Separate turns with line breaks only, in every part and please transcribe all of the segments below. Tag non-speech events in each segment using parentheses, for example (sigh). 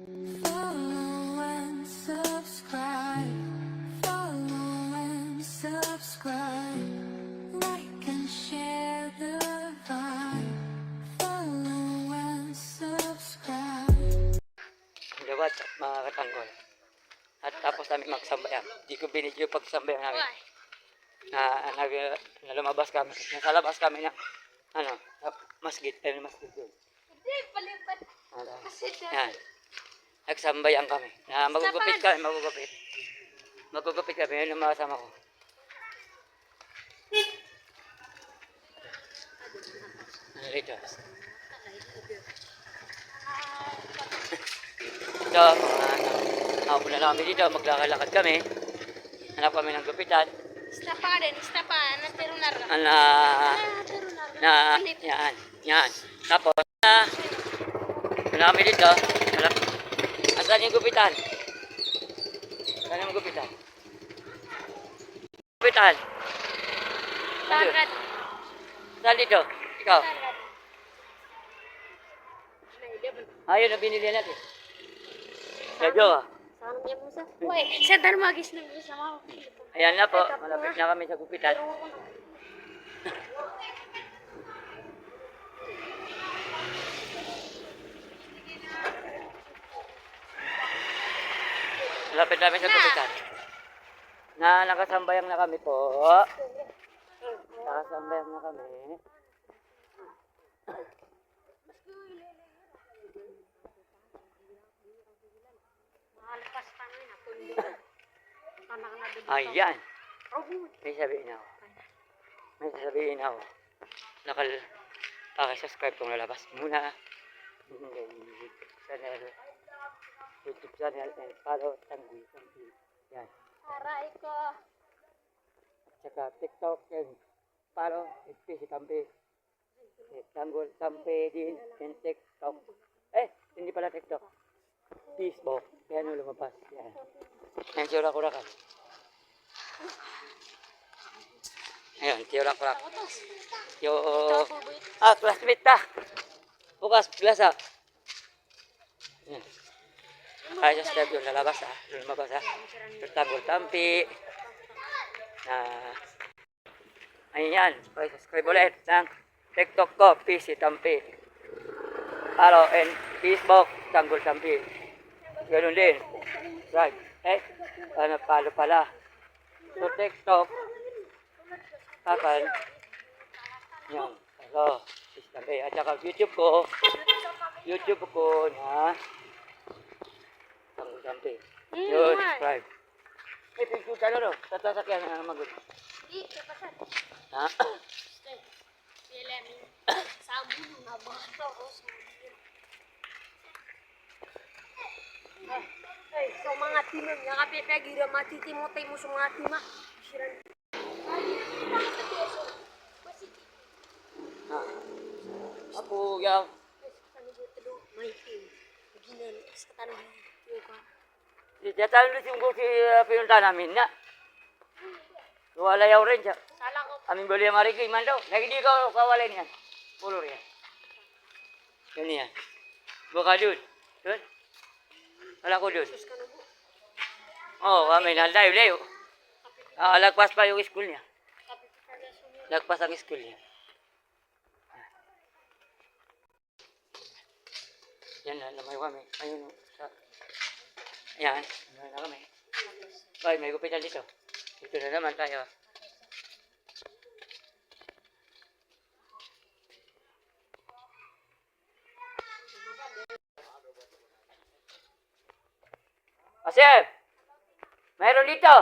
Follow and subscribe. Follow and subscribe. Like and share the vibe. Follow and subscribe.
Lawat at mga katanggol. At tapos namin magsambayan. Di ko binidyo pagsambayan namin. Na, nag, na lumabas kami. Nasa labas kami ng ano, masjid. Eh, masjid yun.
Hindi, palipat.
Ano,
Kasi dyan.
yan. Nagsambayan kami. Na magugupit kami, magugupit. Magugupit kami. Yun yung mga kasama ko. Ano rito? (laughs) Ito, mga ano, ako na namin dito, maglalakad kami. Hanap kami ng gupitan.
Ista pa din, ista pa. Natirunar na. Natirunar
na, yan, yan. Tapos, na, ano kami dito, malap, asan yung gupitan? Asan yung gupitan? Gupitan,
Tagat.
saan dito? Ikaw? Ayun na binili natin. Medyo ah.
Saan? Uy, sa Darmagis na bisa.
Ayan na po, malapit na kami sa gupitan. (laughs) Malapit namin sa gupitan. Na nakasambayang na kami po. Nakasambayang na kami.
Mahalpas pa na yun. Anak na dito.
Ayan. May sabihin ako. May sasabihin ako. Nakal... Pakisubscribe kung lalabas muna. YouTube channel. YouTube channel and follow Tangwi Tangwi. Yan.
aray ko.
At saka TikTok and follow FP si Tampi. Eh, Tanggol Tampi din and TikTok. Eh, hindi pala TikTok. Facebook. Kaya nung lumabas. Yan. Yan, tiyura ko ka. Ayan, tiyura ko Yo, ah, classmate ta. Bukas, class ah. Sa step yung lalabas. Yung lumabas ah. Tanggol Tampi. Na, ayan, subscribe ulit ng TikTok ko, PC Tampi. Follow and Facebook, Tanggol Tampi. Ganun din. Right. Eh, ano palo pala. So, TikTok, kakan, yan. Hello. At saka YouTube ko, YouTube ko na Tanggol Tampi. Yun, subscribe. (coughs) Eh, picture ka na no? Sa sasakyan na mag
Di, kapasan.
Ha?
Sila mi. Sabon na ba? Ako Ay, so mga timon, nga kapipagira matitimotay mo sa mga tima. Siran.
Ha? Apo, yaw.
May tim. Ginan, sa tanong ka.
Diyan na si si uh, pinunta namin na. Wala yaw rin siya.
Sala ko.
Amin boleh mari ke iman daw. Lagi di kau kawalin yan. Pulur yan. Yan yan. Buka dun. Dun. Wala ko dun.
Ka.
Oh, kami naldayo layo. Ah, lagpas pa yung school niya. Lagpas ang school niya. Yan na, lamay kami. Ayun, Ayan, lamay na kami. Ay, may gupitan dito. Dito na naman tayo. Asep! Mayroon dito!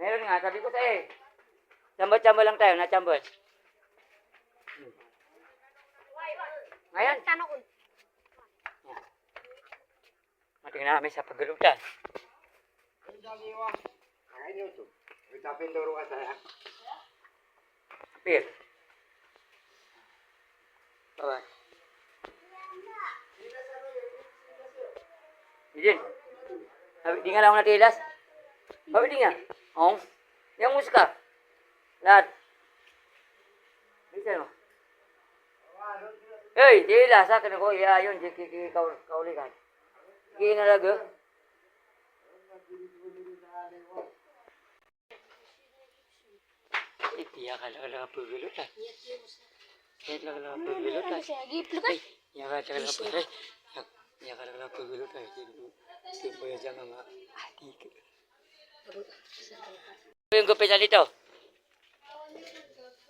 Meron nga, sabi ko sa eh. Chambal-chambal lang tayo, na-chambal. Hmm. Ngayon,
Tanong ko.
matingin namin sa paglulutan. Pir. Bye-bye. Idin. Sabi, di nga lang ako natilas. Sabi, di nga. Oo. Yang musika. Lahat. Bisa mo. Hey, dila sa kana ko iya yun di kiki kau kaulikan. Kiki na lago. Iya ka lang lang pagulot ah. Iya ka lang lang pagulot ah.
Siya, giplo ka.
Ay, iya ka lang lang pagulot. Iya ka lang lang pagulot ah. Hindi po yan nga nga. Ati ka. Yung gupitan dito.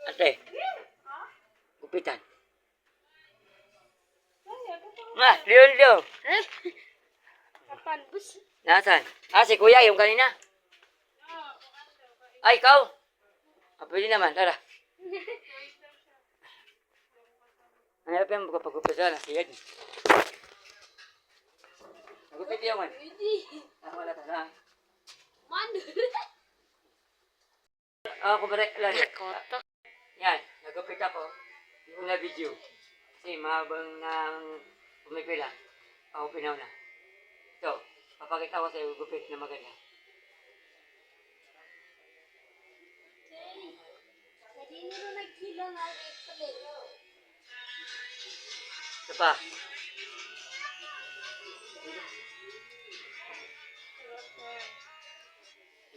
Ate. Gupitan. Ma, Leon, Leon.
Eh? Kapan, bus?
Nasaan? Ah, si Kuya, yung kanina. Ay, ikaw. Ah, pwede naman, tara. (laughs) Ang hirap yung magpapagupit na, si Ed. Nagupit yung man. Ah, wala ka (laughs) na.
Man.
Ah? Lari.
Kotok.
Yan, nagupit ako. Yung na video. Kasi mahabang nang pumipila. Ako pinaw na. So, papakita ko sa iyo gupit na maganda.
Hindi.
Ito pa.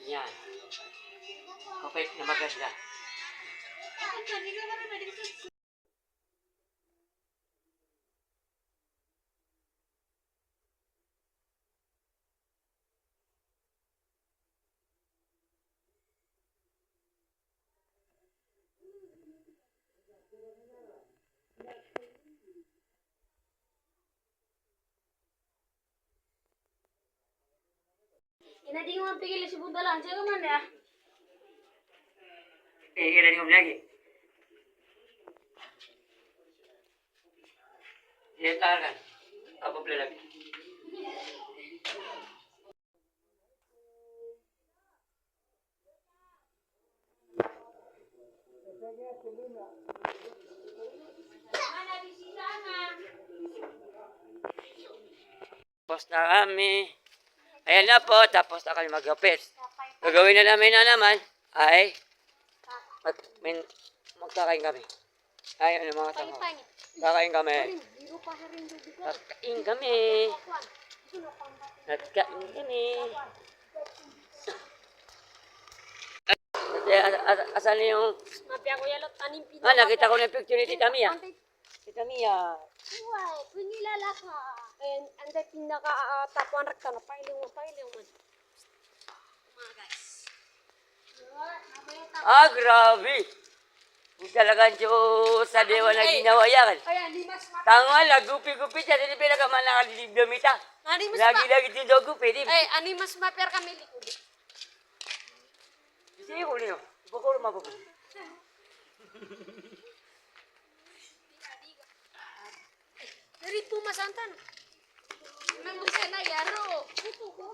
Yan. Gupit na maganda.
Ina di ko mapigil si Bunda lang. Siya ka man ya.
Eh, kailan yung lagi? Yan taran. Apa pala lagi? Tapos na kami. Ayan na po, tapos na kami magkapit. Gagawin na namin na naman ay mag, min, magkakain kami. Ay, ano mga.
Pangit.
Kakain kami. Kakain kami. Nagkain kami. Asan yung... Ah, nakita ko na yung picture ni Tita Mia. Tita Mia.
Uy, pinilala ka. And anday pinaka uh, tapuan rakta na pailing mo pailing mo. Mga guys.
Ah, grabe. Yung talagang Diyos sa dewa na ginawa yan.
Kaya limas ma.
Tanga lang, gupi-gupi siya. Hindi pinakaman nakalilibdamita.
Ani mas ma.
Lagi-lagi din daw gupi. Di,
Eh, ani mas maper kami likod.
Sige ko niyo. Bukuro mabuko. (laughs)
Dari po masantan. Memang sana yaro. Ko.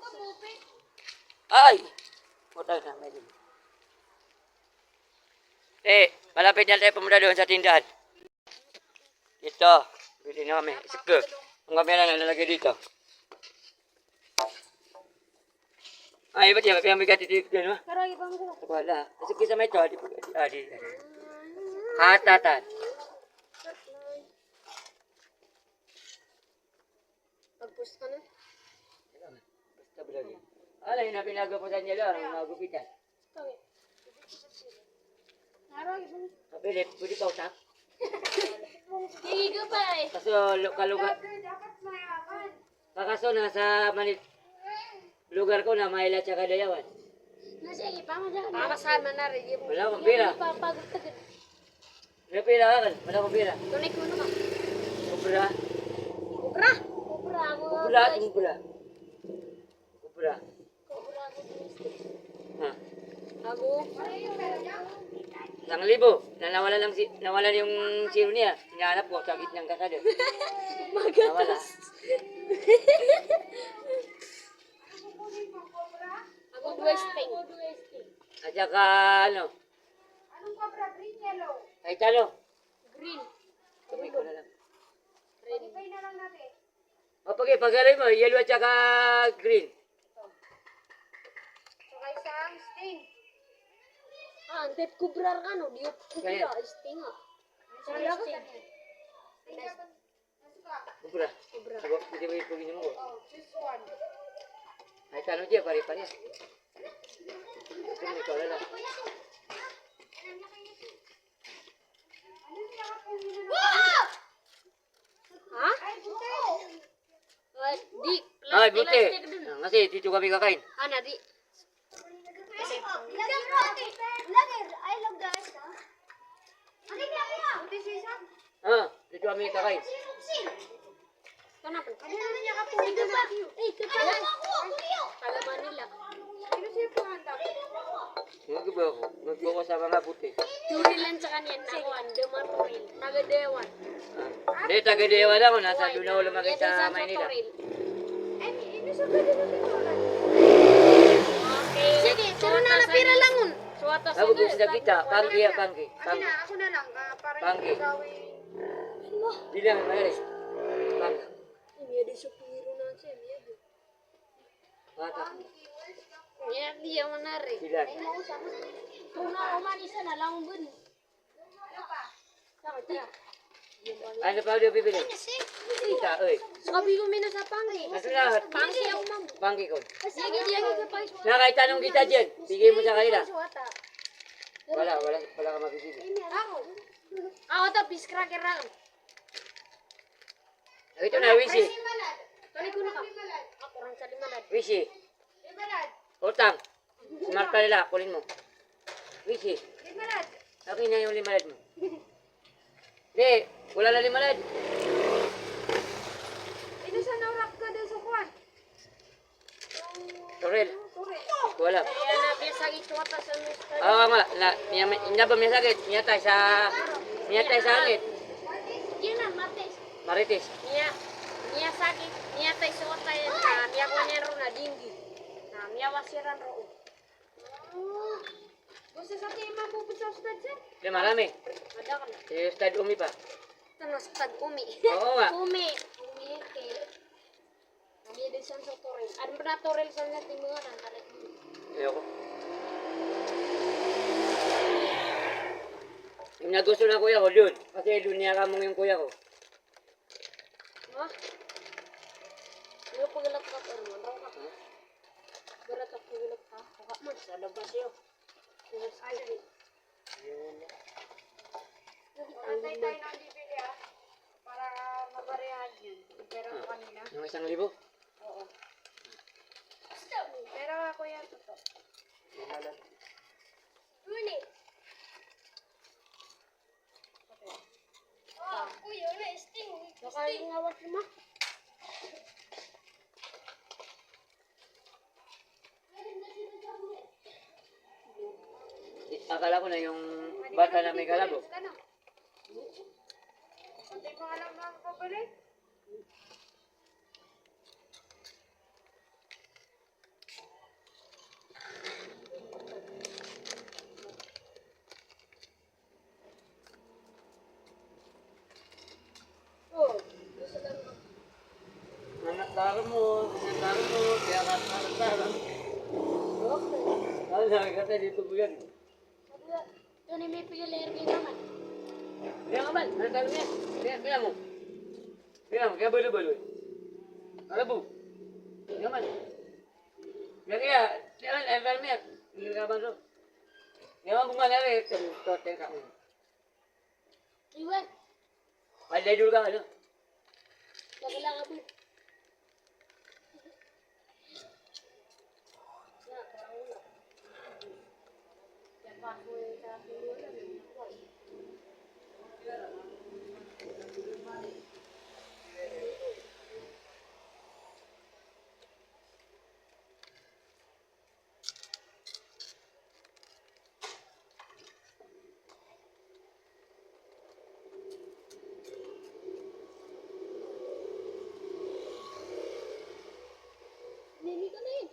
Ay! Putang na, medyo. Eh, malapit na tayo pumunta doon sa tindahan. Dito. Bili na kami. Sige. Ang kamera na nalagay dito. Ay, ba't yan? Kaya may katitik din, ha?
Pero ibang mo.
Wala. Sige sa may to. Di, ah, di, Hatatan.
Pagpus ka na.
Basta bulagi. Ala, yun na pinagaputan niya lang. Ang magupitan.
Kami. Naro ibang.
Kapilit, pwede pa utak.
Hindi ka pa eh.
Kaso, kalugar.
Dapat mayaman.
Kakaso, nasa manit. Lugar ko na Maila tsaka Dayawan.
Nasa ipa mo dyan. Pakasama na rin.
Wala akong pera.
Papagod ka.
May ka kan? Wala akong pira.
Connect mo naman.
Kubra.
Kubra. Kubra.
Kubra
mo.
Ha.
Ako.
Isang libo. Na nawala lang si, nawala yung zero niya. Hinahanap ko sa gitnang kasada. Nawala.
Ako dwesting.
At saka ano?
Anong kubra? Green, yellow.
Ay talo.
Green.
Kamay ko na lang.
Green. Ibay na lang natin.
O pag pagkalay mo, yellow at saka green.
Saka isang sting. Ah, ang tip kubra ka no. Di kubra.
Kaya.
Sting ah. Saka sting.
Kubra.
Kubra.
Ako, hindi ba ipugin mo ko?
Oh, this one.
Ay, tanong dia, pare-pare. Ito mo, ikaw lang.
Ha? Ay, di.
Ay, buti. Ah, Kasi dito kami kakain.
Ana, di.
Ah, dito kami kakain.
Kenapa? Itu pak. Eh, kepala. Taga
Nagba ako. Nagba ko sa mga puti.
Turilan sa kanya. Nakuan. Dema Turil. Taga Dewan.
Ah. Hindi, taga-dewa lang ako. Nasa doon ako lumaki
Iya,
sa Maynila.
Okay. Sige, pero na napira langun. Suwata sa
Ako gusto na kita. Pangki ya, pangki.
Amin
Pangki.
na, ako na lang. ah, para
Pangki.
hindi gawin.
Bilang, mayroon. Pangki.
Iya di supiro na siya. Iya di.
Mata.
Iya dia menarik.
Bilang.
Tuna roman isa na lang bun.
Ano pa dia bibili? Kita, oi.
Sabi ko minus sa pangki.
Ano lahat?
Pangki ako mam.
Pangki ko.
Sige, dia ka pa.
Nakaitanong kita dyan. Bigay mo sa kanila. Wala, wala, wala ka mabibili.
Ako. Ako to bis cracker lang.
Ito na, Wishi.
Tali ko na ka. Ako orang sa limalad.
Wishi. Utang. Smart ka nila, kunin mo. Wishi. Akin na yung limalad mo. Hindi, wala na limalad.
Ino sa naurak ka doon sa kwan?
Torel. Wala.
Kaya na biasa suwata sa nusta.
Oo nga, na, niya, niya ba may sakit? Niya tayo sa, niya tayo sa sakit.
Yan na mates.
Marites.
Niya niya sakit. Niya tay suwata yan. Ah, niya ko niya ro na dinggi. Na niya wasiran ro.
Gusto sa tema po sa ustad siya?
Hindi, marami.
Ada kan.
Si Ustad Umi pa.
Tanas tag umi.
Oo nga. (laughs)
Umi. Umi ke. Kami di sa torel. Ano na torel sa kan talit.
Ayoko. Yung nagusto na kuya ko, doon. Kasi doon niya kamong yung kuya ko.
Ha? Ano pagalak ka man raw ka. Berat ako pagalak ka. Baka man sa labas yo. Ay.
Antay tayo ng bibili ah. Para mabarehan yun. Pero kanina.
Yung isang libo.
Oo. Pero ako yan totoo.
Ini.
Oh,
Kuya, na sting. Baka yung ngawat mo.
Akala ko na yung bata na may kalabo.
Ano? Hindi ko alam na ang pabalik.
Oh.
Anak taro mo, anak taro mo, kaya anak taro taro. Ano sabi ka tayo dito buyan?
Ito ni may pigilir ni naman.
Kaya nga man, anak taro niya. Kaya, kaya mo. Kaya mo, kaya balo-balo eh. Kalabo. Kaya man. Kaya kaya, kaya man, ay taro niya. Hindi ka man so. Kaya man bumalari, kaya tote ka mo.
Iwan.
Ay, dahil ka, ano?
Lagi lang abot. Nini ka na yun.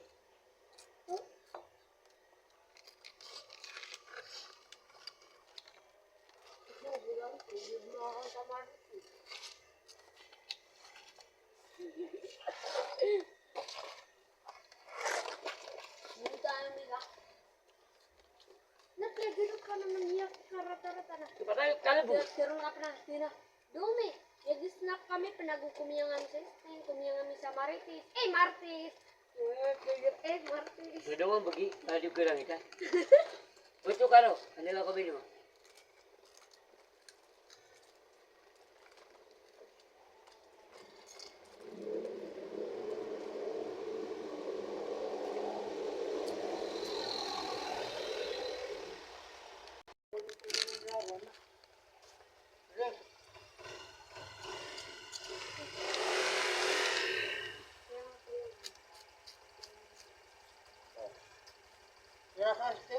Hindi tayo nila. Ka naman niya karata-rata na.
Ito pa tayo, kalabo.
Pero nga. Dumi. kami pinagukumiyangan sa Spain, kami sa Marites. Eh, Martis! Eh, Martis.
Ano mo bagi? Ano ko lang ita? Betul karo. Ano lang kami mo? Yeah,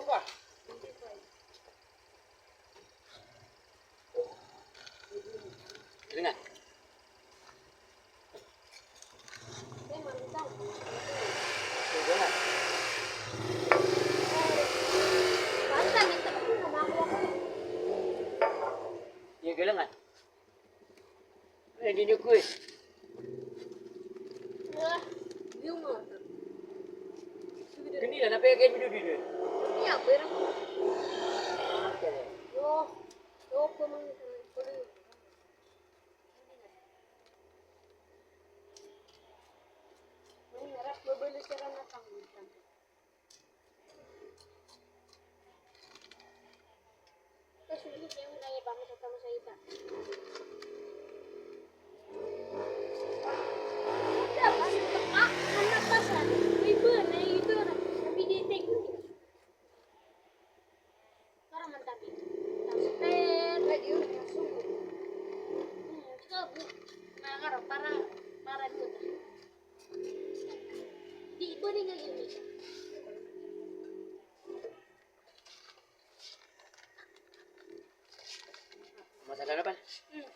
Apa?
Hmm.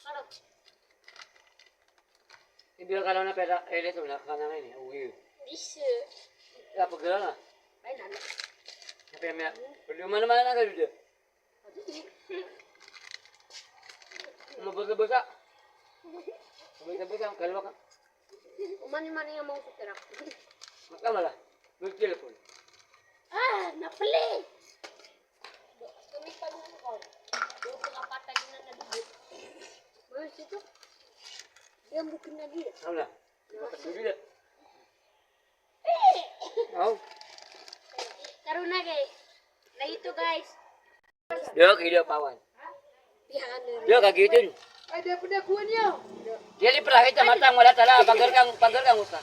Karo.
Hindi kalau na pera ele tu nak kana ni. Uwi.
Bisa.
Apa gelang ah?
Baik nak.
Apa yang perlu mana-mana nak dulu. Mau besar-besar. Besar-besar kalau kan.
Umani-mani yang mau suterak.
Maka makamala bilkilkul
ah napali tumipan na
ko doon
ka. Oh. Guys. Na ito guys.
Dok, dia pawan. Dok, kagitin.
Ay,
dapat kita matang wala tala. pagar kang, pagar kang usah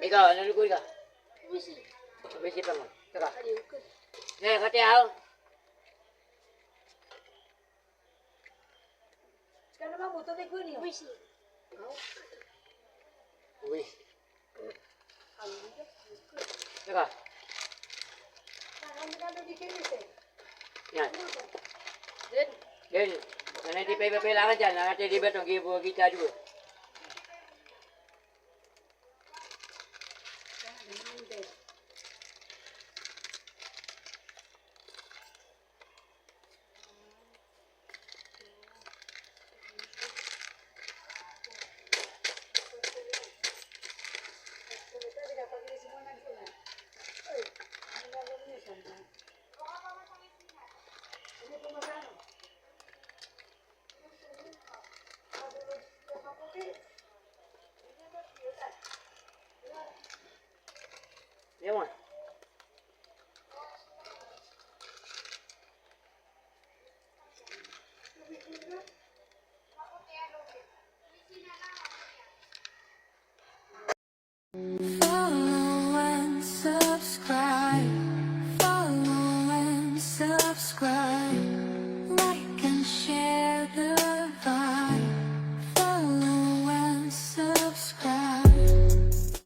Ikaw, ano lukoy ka?
Wisi.
Besi pa mo. Saka.
Ayun ko.
Ne, kate ako.
Sekarang mah motor ni kuha niyo. Wisi.
Uy. Saka.
Kami na di kini sih.
Yan.
Then,
Yan. Sana hindi pa iba kailangan dyan. Nakati di ba itong gibo kita dulu.